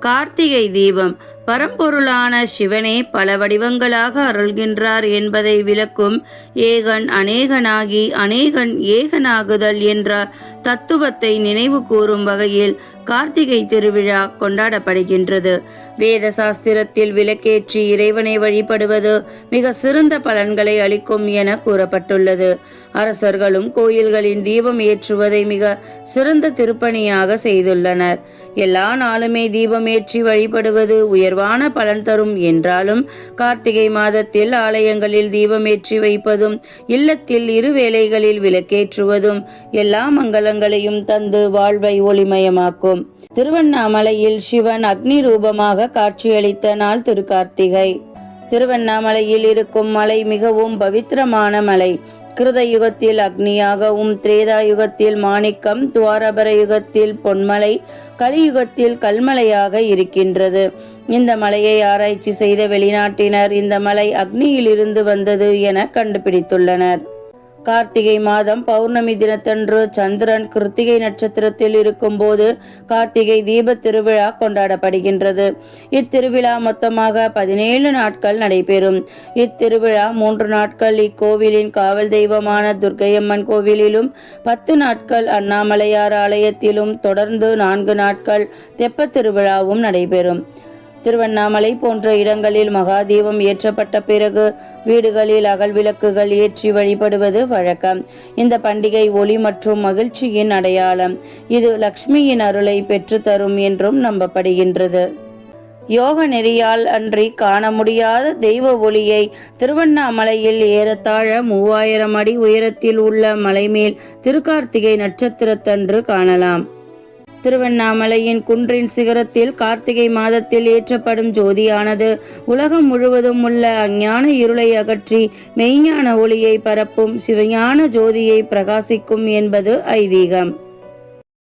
கார்த்திகை தீபம் பரம்பொருளான சிவனே பல வடிவங்களாக அருள்கின்றார் என்பதை விளக்கும் ஏகன் அநேகனாகி அநேகன் ஏகனாகுதல் என்ற தத்துவத்தை நினைவு கூறும் வகையில் கார்த்திகை திருவிழா கொண்டாடப்படுகின்றது. வேத சாஸ்திரத்தில் விளக்கேற்றி இறைவனை வழிபடுவது மிக சிறந்த பலன்களை அளிக்கும் என கூறப்பட்டுள்ளது. அரசர்களும் கோயில்களின் தீபம் ஏற்றுவதை மிக சிறந்த திருப்பணியாக செய்துள்ளனர். எல்லா நாளுமே தீபம் ஏற்றி வழிபடுவது உயர்வான பலன் தரும் என்றாலும் கார்த்திகை மாதத்தில் ஆலயங்களில் தீபம் ஏற்றி வைப்பதும் இல்லத்தில் இரு வேளைகளில் விளக்கேற்றுவதும் எல்லா மங்களங்களையும் தந்து வாழ்வை ஒளிமயமாக்கும். திருவண்ணாமலையில் சிவன் அக்னி ரூபமாக காட்சியளித்த நாள் திருக்கார்த்திகை. திருவண்ணாமலையில் இருக்கும் மலை மிகவும் பவித்திரமான மலை. கிருத யுகத்தில் அக்னியாகவும் திரேதா யுகத்தில் மாணிக்கம் துவாரபர யுகத்தில் பொன்மலை கலியுகத்தில் கல்மலையாக இருக்கின்றது. இந்த மலையை ஆராய்ச்சி செய்த வெளிநாட்டினர் இந்த மலை அக்னியிலிருந்து வந்தது என கண்டுபிடித்துள்ளனர். கார்த்திகை மாதம் பௌர்ணமி தினத்தன்று சந்திரன் கிருத்திகை நட்சத்திரத்தில் இருக்கும்போது கார்த்திகை தீப திருவிழா கொண்டாடப்படுகின்றது. இத்திருவிழா மொத்தமாக பதினேழு நாட்கள் நடைபெறும். இத்திருவிழா மூன்று நாட்கள் இக்கோவிலின் காவல் தெய்வமான துர்க்கையம்மன் கோவிலிலும் பத்து நாட்கள் அண்ணாமலையார் ஆலயத்திலும் தொடர்ந்து நான்கு நாட்கள் தெப்ப திருவிழாவும் நடைபெறும். திருவண்ணாமலை போன்ற இடங்களில் மகாதீபம் ஏற்றப்பட்ட பிறகு வீடுகளில் அகல் விளக்குகள் ஏற்றி வழிபடுவது வழக்கம். இந்த பண்டிகை ஒளி மற்றும் மகிழ்ச்சியின் அடையாளம். இது லக்ஷ்மியின் அருளை பெற்றுத்தரும் என்றும் நம்பப்படுகின்றது. யோக நெறியால் அன்றி காண முடியாத தெய்வ ஒளியை திருவண்ணாமலையில் ஏறத்தாழ மூவாயிரம் அடி உயரத்தில் உள்ள மலைமேல் திருக்கார்த்திகை நட்சத்திரத்தன்று காணலாம். திருவண்ணாமலையின் குன்றின் சிகரத்தில் கார்த்திகை மாதத்தில் ஏற்றப்படும் ஜோதியானது உலகம் முழுவதும் உள்ள அஞ்ஞான இருளை அகற்றி மெய்ஞான ஒளியை பரப்பும் சிவஞான ஜோதியை பிரகாசிக்கும் என்பது ஐதீகம்.